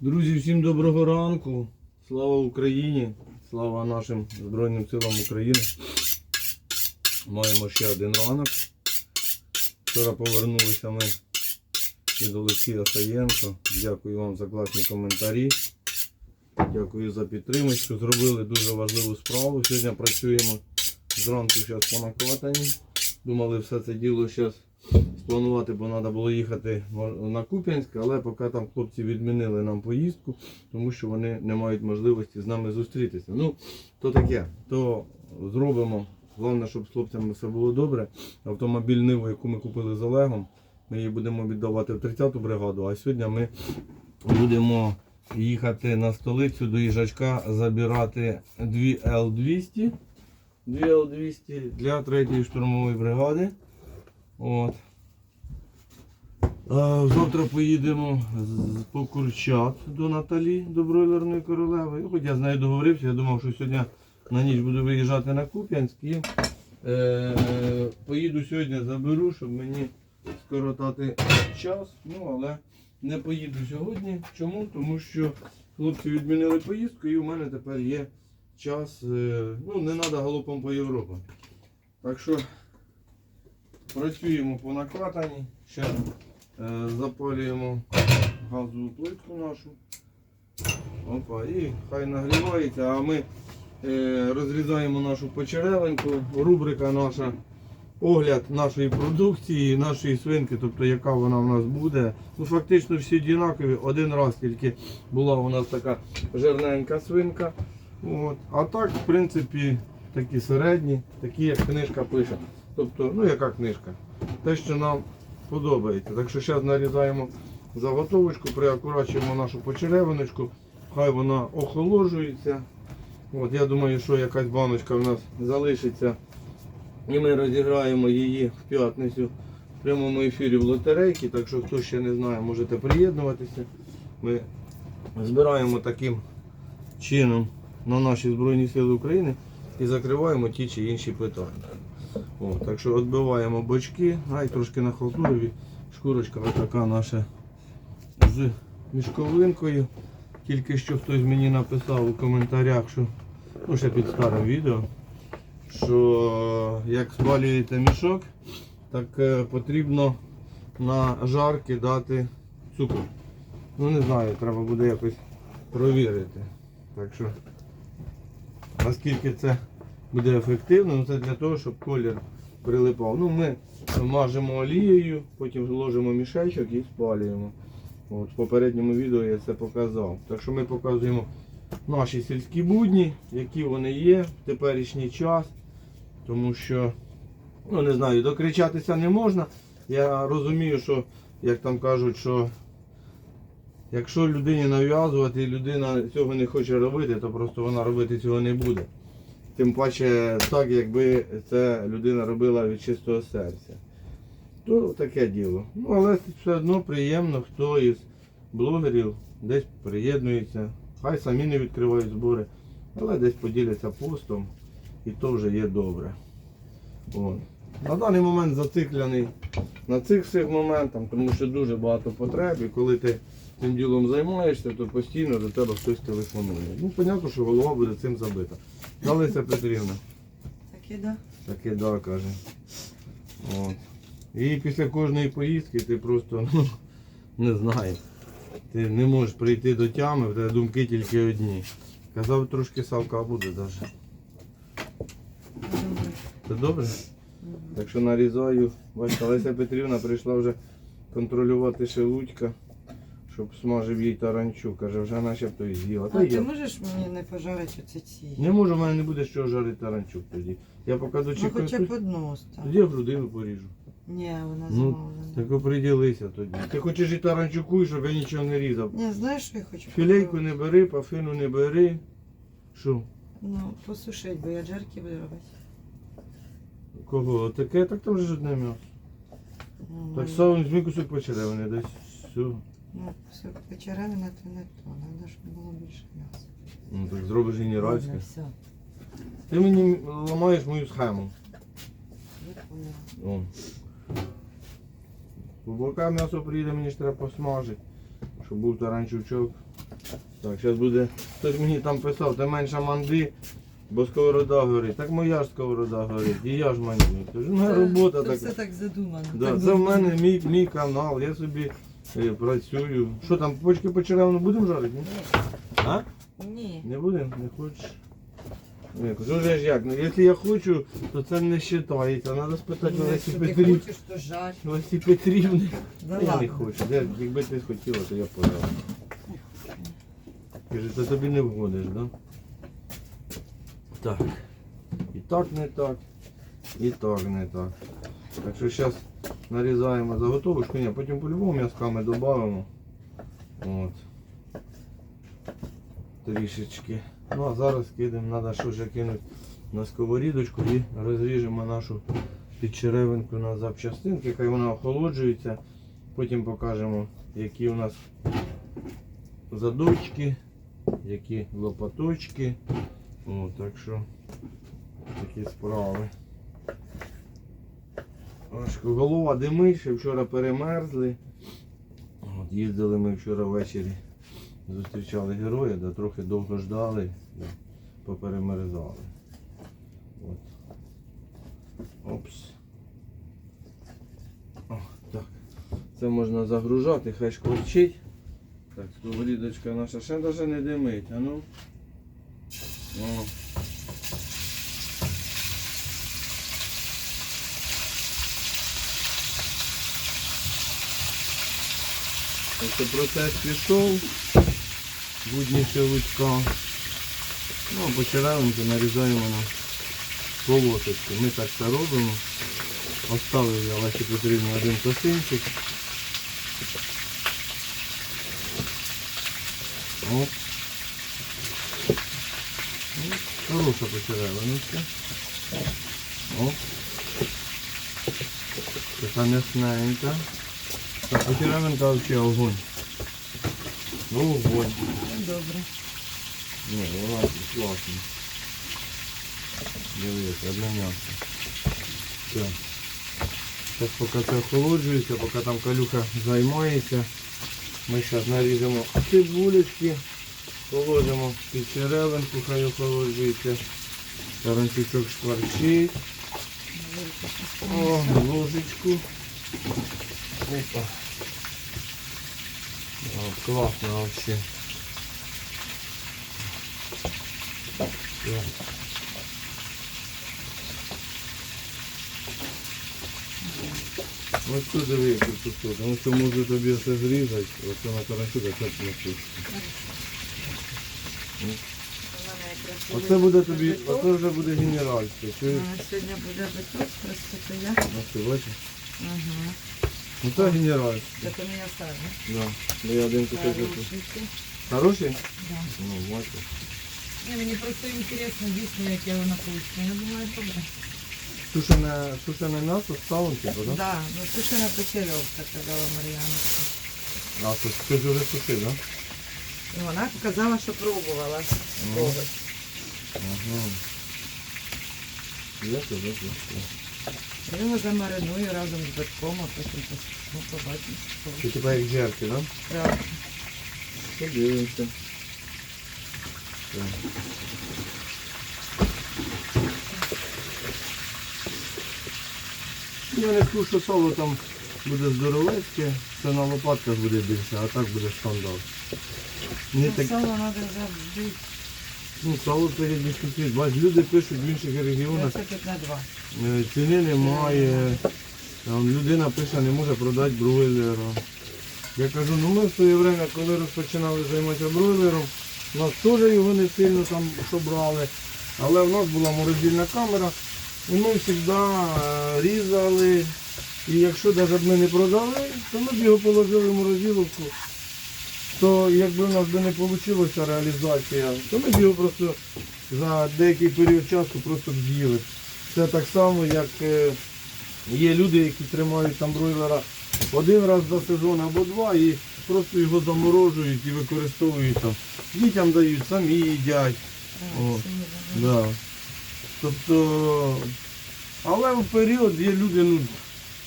Друзі, всім доброго ранку. Слава Україні! Слава нашим Збройним силам України. Маємо ще один ранок. Вчора повернулися ми від Олексія Саєнко. Дякую вам за класні коментарі. Дякую за підтримку. Зробили дуже важливу справу. Сьогодні працюємо зранку зараз по накладанні. Думали все це діло зараз спланувати, бо треба було їхати на Куп'янськ, але поки там хлопці відмінили нам поїздку, тому що вони не мають можливості з нами зустрітися. Ну, то таке, то зробимо. Головне, щоб з хлопцями все було добре. Автомобіль Ниву, яку ми купили з Олегом, ми її будемо віддавати в 30-ту бригаду, а сьогодні ми будемо їхати на столицю до їжачка, забирати 2 Л-200. 2 Л-200 для 3-ї штурмової бригади. От. А, завтра поїдемо по Курчат до Наталі, до бройлерної королеви. Хоч я з нею договорився, я думав, що сьогодні на ніч буду виїжджати на Куп'янськ і е, поїду сьогодні, заберу, щоб мені скоротати час. Ну, але не поїду сьогодні. Чому? Тому що хлопці відмінили поїздку і у мене тепер є час. е, ну, не треба галопом по Європі. Так що працюємо по накладанні. Ще е, запалюємо газову плитку нашу. Опа, і хай нагрівається, а ми е, розрізаємо нашу почеревинку. Рубрика наша огляд нашої продукції, нашої свинки, тобто яка вона в нас буде. Ну Фактично всі однакові. Один раз тільки була у нас така жирненька свинка. От. А так, в принципі, такі середні, такі як книжка пише. Тобто, ну яка книжка? Те, що нам подобається. Так що зараз нарізаємо заготовочку, приакурачуємо нашу почеревиночку, хай вона охолоджується. От, я думаю, що якась баночка в нас залишиться. І ми розіграємо її в п'ятницю в прямому ефірі в лотерейці. Так що хто ще не знає, можете приєднуватися. Ми збираємо таким чином на наші Збройні Сили України і закриваємо ті чи інші питання. О, так що відбиваємо бочки, ай трошки на халтурові. Шкурочка така наша з мішковинкою. Тільки що хтось мені написав у коментарях, що ну ще під старим відео, що як спалюєте мішок, так е, потрібно на жар кидати цукор. Ну не знаю, треба буде якось провірити. Так що наскільки це буде ефективно, ну це для того, щоб колір прилипав. Ну, Ми мажемо олією, потім ложимо мішечок і спалюємо. От, в попередньому відео я це показав. Так що ми показуємо наші сільські будні, які вони є в теперішній час. Тому що, ну не знаю, докричатися не можна. Я розумію, що, як там кажуть, що якщо людині нав'язувати і людина цього не хоче робити, то просто вона робити цього не буде. Тим паче так, якби це людина робила від чистого серця. То таке діло. Ну, але все одно приємно, хто із блогерів десь приєднується. Хай самі не відкривають збори, але десь поділяться постом і то вже є добре. От. На даний момент зациклений на цих всіх моментах, тому що дуже багато потреб, і коли ти цим ділом займаєшся, то постійно до тебе хтось телефонує. Ну, зрозуміло, що голова буде цим забита. Галися Петрівна. Таке, да? Таке да, каже. От. І після кожної поїздки ти просто ну, не знаєш. Ти не можеш прийти до тями, в тебе думки тільки одні. Казав, трошки салка буде навіть. Це добре? Так що нарізаю. Бачите, Леся Петрівна прийшла вже контролювати шелудька, щоб смажив їй таранчу. Каже, вже начебто і з'їла. Та А ти я. можеш мені не пожарити оце ці? Не можу, в мене не буде з чого жарити таранчук тоді. Я поки Ну дочекаю. хоча б одну став. Тоді я грудину поріжу. Ні, вона Ну, замовлена. Так оприділися тоді. Ти хочеш і таранчуку, щоб я нічого не різав. Ні, знаєш, що я хочу? Філейку попробувати? не бери, пафину не бери. Що? Ну, посушить, бо я джерки буду робити. Кого? Таке, так там же ж одне м'ясо. Ну, Так само візьми кусок почеревини десь. Все. Ну, все, почеревина то не то. Надо, щоб було більше м'яса. Ну так зробиш генеральське. Все. Ти мені ламаєш мою схему. Я поняла. О. По бокам м'ясо приїде, мені ж треба посмажити. щоб був таранчучок. Так, зараз буде. Хтось мені там писав, ти менше манди, бо сковорода горить. Так моя ж сковорода горить, і я ж маню. Тож, ну, робота це така. все так задумано. Да, так це в мене мій, мій канал, я собі працюю. Що там, почки по черевну будемо жарити? ні? А? Ні. Не будемо? Не хочеш? Ні, кажу, вже ж як, ну якщо я хочу, то це не вважається. Треба спитати Ну, Лесі Якщо ти хочеш, то жарь. Лесі Петрівни. Да я не хочу. Де, якби ти хотіла, то я подав. Каже, то тобі не вгодиш, да? Так. І так не так. І так не так. Так що зараз нарізаємо заготовочку, ні, потім по-любому м'язками додамо. От. Трішечки. Ну а зараз кидаємо, треба що вже кинути на сковорідочку і розріжемо нашу підчеревинку на запчастинки, хай вона охолоджується. Потім покажемо, які у нас задочки, які лопаточки. О, так що такі справи. Голова димить, ще вчора перемерзли. От, їздили ми вчора ввечері, зустрічали героя, да, трохи довго ждали, да, поперемерзали. От. Опс. О, так. Це можна загружати, хай шкварчить. Так, сковорідочка наша ще навіть не димить, а ну. О. Тобто процес пішов, будні шелудька. Ну, а по черевинку нарізаємо на полосочки. Ми так це робимо. Оставив я Лесі Петрівні один косинчик. Оп. Ну, Хороша почеревиночка. Оп. Така м'ясненька. Так, почеревинка взагалі огонь. Ну, огонь. Ну, Добре. Ні, вона класна. Дивіться, одне м'ясо. Все. Зараз поки це охолоджується, поки там калюха займається. Ми зараз наріжемо цибулечки, положимо під черевинку, хай охолоджується. Таранчучок шкварчить. О, ложечку. Опа. О, класно вообще. Все. Ось тут диви, як тут. Тому що можу тобі все зрізати, оце на карасю, так це не кусок. Оце буде тобі, оце вже буде генеральське. Чуєш? А, Сьогодні буде биток, просто то я. Ось ти бачиш? Ага. Ну це генеральське. Це ти мені оставиш. Да. Ну я один кусок. купив. Хорошенький. Хороший? Да. Ну, бачиш. Ні, мені просто інтересно дійсно, яке воно вийшло. Я думаю, добре. Сушене, сушене м'ясо з салом, типу, да? Да, ну сушена печерьовка, казала Мар'яна. А, то ти ж вже сушив, да? І вона казала, що пробувала Ну. когось. Ага. Я тебе пустив. Я його замариную разом з битком, а потім посушу, побачимо. що Ти типа як жерки, да? Так. Подивимося. Так. Я не скажу, що сало там буде здоровецьке, це на лопатках буде більше, а так буде стандарт. Не Ну, так, Сало треба завжди. Ну, сало цінить. Бач, люди пишуть в інших регіонах, 25 на 2. е, ціни немає. Там людина пише, не може продати бройлера. Я кажу, ну ми в своє время, коли розпочинали займатися бройлером, у нас теж його не сильно там що брали, але в нас була морозильна камера, і ми завжди е, різали. І якщо навіть ми не продали, то ми б його положили в морозиловку. То якби в нас би не вийшла реалізація, то ми б його просто за деякий період часу просто б з'їли. Це так само, як е, є люди, які тримають там бройлера один раз за сезон або два і просто його заморожують і використовують там. Дітям дають, самі їдять. О, Да. Тобто, але в період є люди, ну,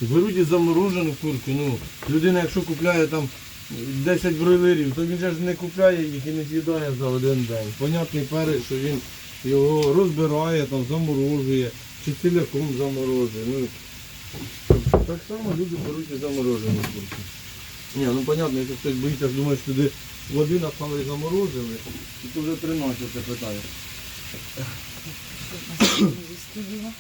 беруть і заморожену курку. Ну, людина, якщо купляє там 10 бройлерів, то він же ж не купляє їх і не з'їдає за один день. Понятний перець, що він його розбирає, там, заморожує, чи ціляком заморожує. Ну, так само люди беруть і заморожені курки. Ні, ну понятно, якщо хтось боїться, що туди води напали і заморозили, і то вже 13 питання. Тут на столі застудила.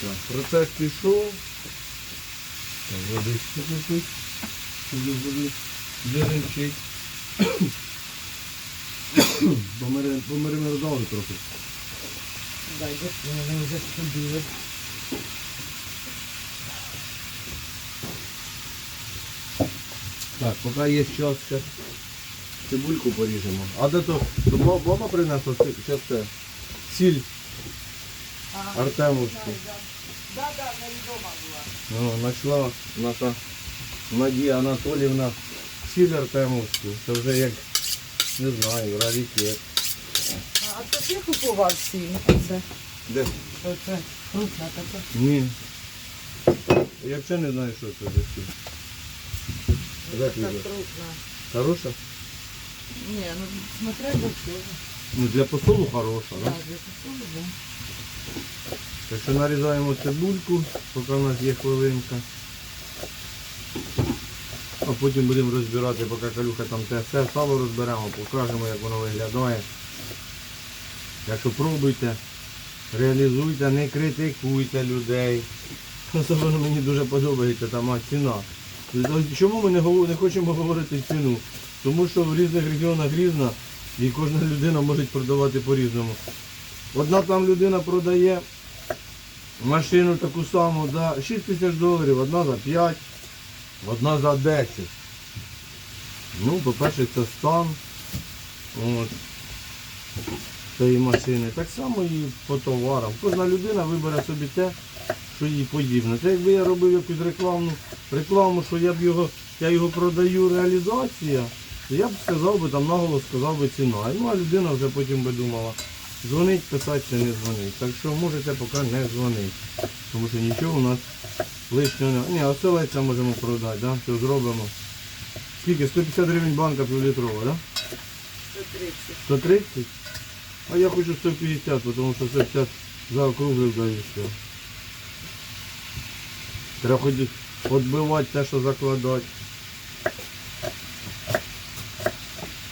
Так, процес пішов. Так, водички купить. Щоб води дзеренчить. Померинердали трохи. Дай, де вони вже студили. Так, поки є час, цибульку поріжемо. А де то, то ба- принесла це сіль Артемовську. Да, да, не вдома була. Ну, знайшла наша Надія Анатоліївна сіль Артемовську. Це вже як, не знаю, раритет. А то ти купував сіль? Оце, Де? оце, крупна така. Ні. Я взагалі не знаю, що це за сіль. Така крупна. Хороша? Ні, ну смотря до чого. Ну для посолу хороша, Так, да? для посолу, да. Так що нарізаємо цибульку, поки у нас є хвилинка. А потім будемо розбирати, поки калюха там те все сало розберемо, покажемо, як воно виглядає. Так що пробуйте, реалізуйте, не критикуйте людей. Особливо мені дуже подобається там ціна. Чому ми не хочемо говорити ціну? Тому що в різних регіонах різна і кожна людина може продавати по-різному. Одна там людина продає машину таку саму за 6 тисяч доларів, одна за 5, одна за 10. Ну, по-перше, це стан от, цієї машини. Так само і по товарам. Кожна людина вибере собі те, що їй подібне. Це якби я робив якусь рекламну рекламу, що я б його, я його продаю реалізація, то я б сказав би там наголос сказав би ціна. Ну а людина вже потім би думала, дзвонить, писати чи не дзвонить. Так що можете поки не дзвонити. Тому що нічого у нас лишнього немає. Ні, оселеця можемо продати, да? все зробимо. Скільки? 150 гривень банка півлітрова, да? 130. 130? А я хочу 150, тому що це зараз заокруглив да і все. Треба хоч відбивати те, що закладати.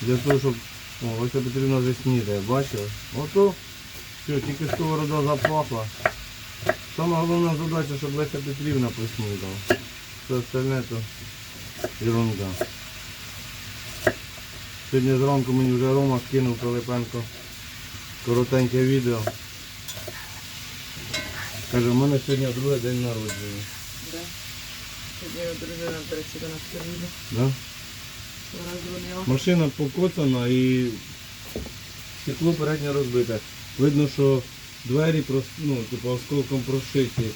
Для того, щоб... О, ось потрібно вже снідає, бачили? Ото, все, тільки сковорода запахла. Сама головна задача, щоб Леся Петрівна поснідала. Все остальне то ерунда. Сьогодні зранку мені вже Рома скинув Пилипенко коротеньке відео. Каже, в мене сьогодні другий день народження. Да. Сьогодні дружина, до речі, до нас. Да? Машина покоцана і стекло переднє розбите. Видно, що двері ну, типу, осколком прошиті.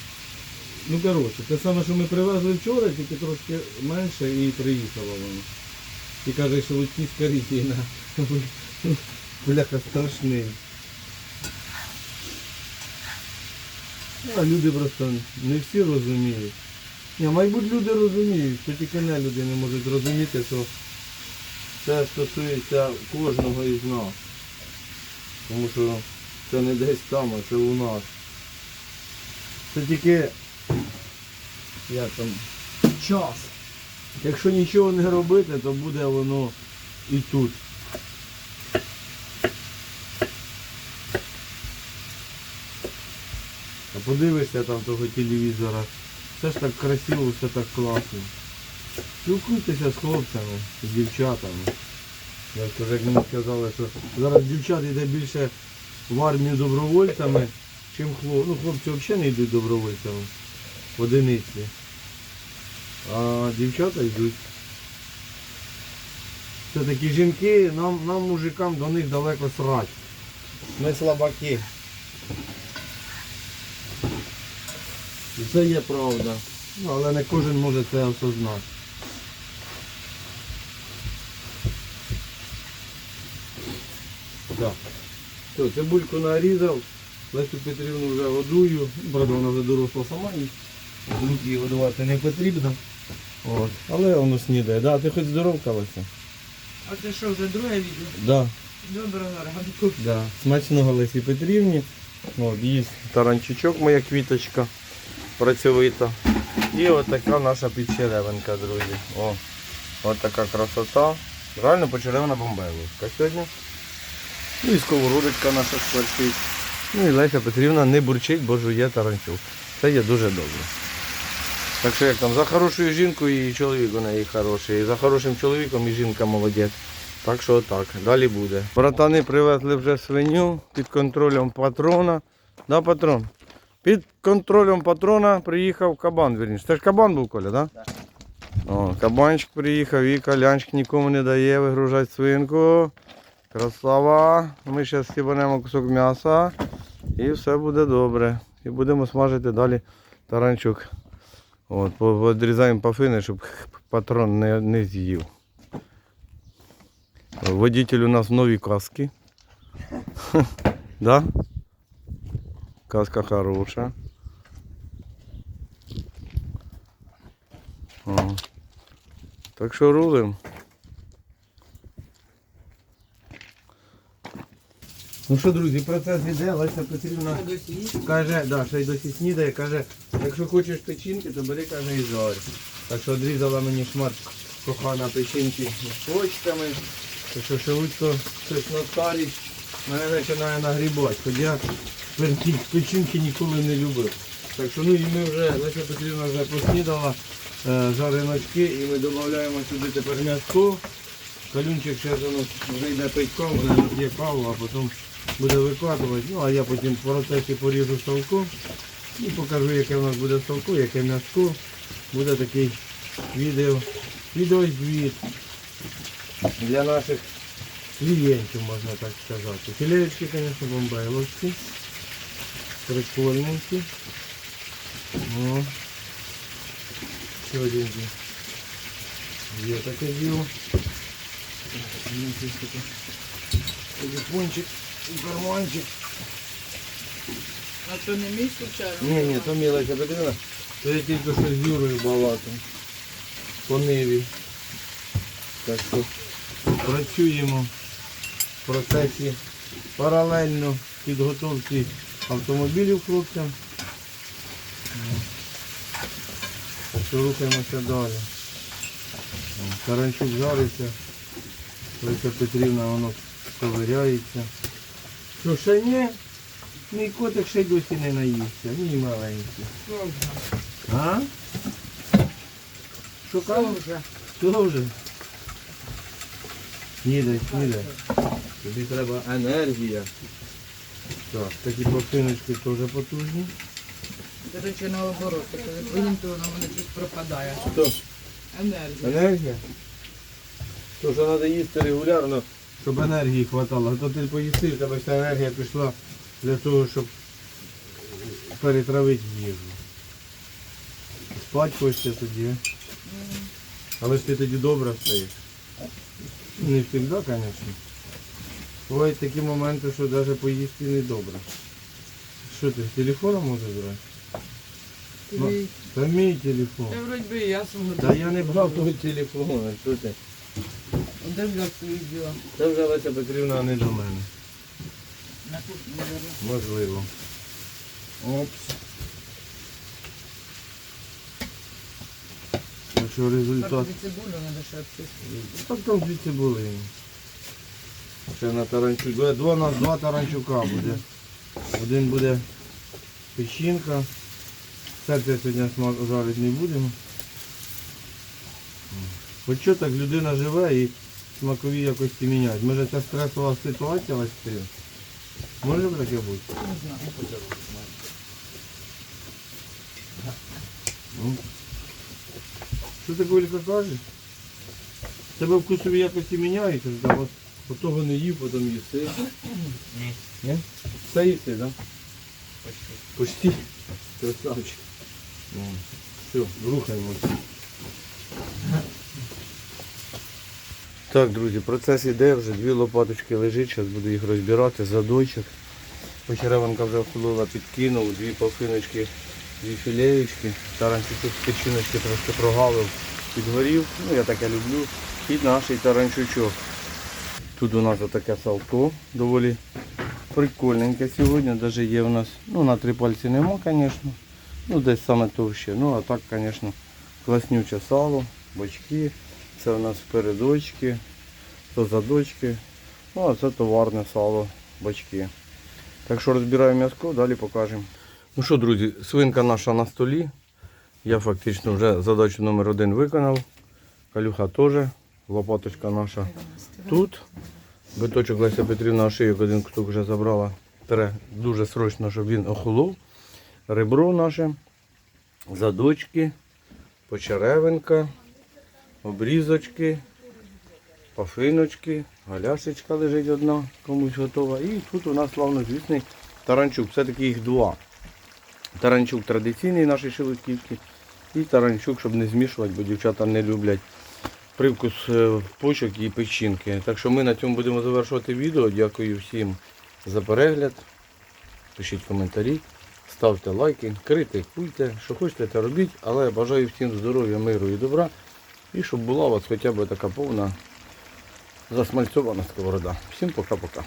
Ну коротше, те саме, що ми привезли вчора, тільки трошки менше і приїхало воно. І каже, що лутніська рідина. Бляха страшний. А люди просто не всі розуміють. Ні, мабуть, люди розуміють, що тільки не люди не можуть зрозуміти, що це стосується кожного із нас. Тому що це не десь там, а це у нас. Це тільки як там, час. Якщо нічого не робити, то буде воно і тут. А подивишся там того телевізора. Все ж так красиво, все так класно. Спілкуйтеся з хлопцями, з дівчатами. Я скажу, як мені сказали, що зараз дівчат йде більше в армію добровольцями, чим хлопці. Ну, хлопці взагалі не йдуть добровольцями в одиниці. А дівчата йдуть. Все-таки жінки, нам, нам мужикам до них далеко срать. Ми слабаки. Це є правда. Ну, але не кожен може це осознати. Так. Все, цибульку нарізав. Лесю Петрівну вже годую, правда вона вже доросла сама і її годувати не потрібно. От. Але воно снідає. Да, ти хоч здоровка Леся? А це що, вже друге відео? Да. Доброго ранку. Да. Смачного Лесі Петрівні. От, є таранчичок, моя квіточка працьовита. І от наша підчеревинка, друзі. О, от така красота. Реально почеревина бомбайловська сьогодні. Ну і сковородочка наша шкварчить. Ну і Леся Петрівна не бурчить, бо жує таранчук. Це є дуже добре. Так що як там, за хорошою жінкою і чоловік у неї хороший. І за хорошим чоловіком і жінка молодець. Так що так, далі буде. Братани привезли вже свиню під контролем патрона. Да, патрон? Під контролем патрона приїхав кабан, вірніше. Це ж кабан був, Коля, так? Да? О, кабанчик приїхав і калянчик нікому не дає вигружати свинку. Красава. Ми зараз стібанемо кусок м'яса і все буде добре. І будемо смажити далі таранчук. От, по- відрізаємо пафини, щоб патрон не, не з'їв. Водитель у нас в новій каски. Да? Каска хороша. Так що рулим. Ну що, друзі, процес іде, Леся Петрівна є? каже, да, ще й досі снідає, каже, якщо хочеш печінки, то бери, каже, і жарь. Так що відрізала мені шмат кохана печінки з почками. Так що Шелудько щось на старість мене починає нагрібати. Хоч я печінки ніколи не любив. Так що ну і ми вже, Леся Петрівна вже поснідала е, жариночки і ми додаємо сюди тепер м'яско. Калюнчик ще вже йде пить каву, вона п'є каву, а потім буде викладувати. Ну а я потім в процесі поріжу салко і покажу, яке в нас буде салко, яке м'яско. Буде такий відео, відеозвіт для наших клієнтів, можна так сказати. Філеєчки, звісно, бомбайловські. Прикольненькі. О. Сьогодні є таке діло. Телефончик і карманчик. А то не мій случайно? Ні, ні, то мілася Петрина. То я тільки що з Юрою балакав. По Ниві. Так що працюємо в процесі паралельно підготовки автомобілів хлопцям. Так що рухаємося далі. Таранчук жариться. Леся Петрівна воно ковиряється. Що ще ні? Мій котик ще й досі не наївся, мій маленький. А? Що вже? Що вже? Снідай, снідай. Тобі треба енергія. Так, такі пластиночки теж потужні. До речі, наоборот, коли поїм, то воно мене щось пропадає. Що? Енергія. Енергія? То, що треба їсти регулярно, щоб енергії хватало. А то ти поїсти, тебе вся енергія пішла для того, щоб перетравити їжу. Спать хочеться тоді. Але ж ти тоді добре встаєш. Не завжди, звісно. Бувають такі моменти, що навіть поїсти не добре. Що ти, телефоном можеш брати? Тобі- Та мій телефон. Та вроді би я свого. Та я не брав того телефону, що ти? Де взяв свої діла? Це вже Леся Петрівна, а не до мене. На кухні, мабуть. Можливо. Опс. Так що результат. Тобі цибулю треба ще обчистити. Так там дві цибулини. Ще на таранчук. Два, два, на- два таранчука буде. Один буде печінка. Серце сьогодні смак- жарити не будемо. Хоч що так людина живе і смакові якості міняють. Може це стресова ситуація ось це? Може б таке бути? Не знаю. Ну. Що ти Колька кажеш? Тебе вкусові якості міняються, ж, да? От, от того не їв, потім їси. Ні. Ні? Все їси, так? Да? Почти. Почти. Красавчик. Ну, Все, рухаємося. Так, друзі, процес іде, вже дві лопаточки лежить, зараз буду їх розбирати, задочок. Почереванка вже охолола, підкинув, дві полфиночки, дві філеєчки. Таранчучок печіночки трошки прогалив, підгорів. Ну, я таке люблю. І наш таранчучок. Тут у нас таке салко доволі прикольненьке сьогодні. Навіть є у нас, ну на три пальці нема, звісно. Ну десь саме товще. Ну а так, звісно, класнюче сало, бочки. Це у нас передочки, то задочки. Ну а це товарне сало, бочки. Так що розбираємо м'язко, далі покажемо. Ну що, друзі, свинка наша на столі. Я фактично вже задачу номер один виконав. Калюха теж. Лопаточка наша тут. Биточок Леся Петрівна шийок один куток вже забрала. Тере дуже срочно, щоб він охолов. Ребро наше, задочки, почеревинка, обрізочки, пафиночки, галяшечка лежить одна, комусь готова. І тут у нас славнозвісний таранчук. Все-таки їх два. Таранчук традиційний наш шелудьківський. І таранчук, щоб не змішувати, бо дівчата не люблять привкус е, почок і печінки. Так що ми на цьому будемо завершувати відео. Дякую всім за перегляд. Пишіть коментарі, ставте лайки, критикуйте, що хочете, те робіть. Але бажаю всім здоров'я, миру і добра. І щоб була у вас хоча б така повна засмальцьована сковорода. Всім пока-пока.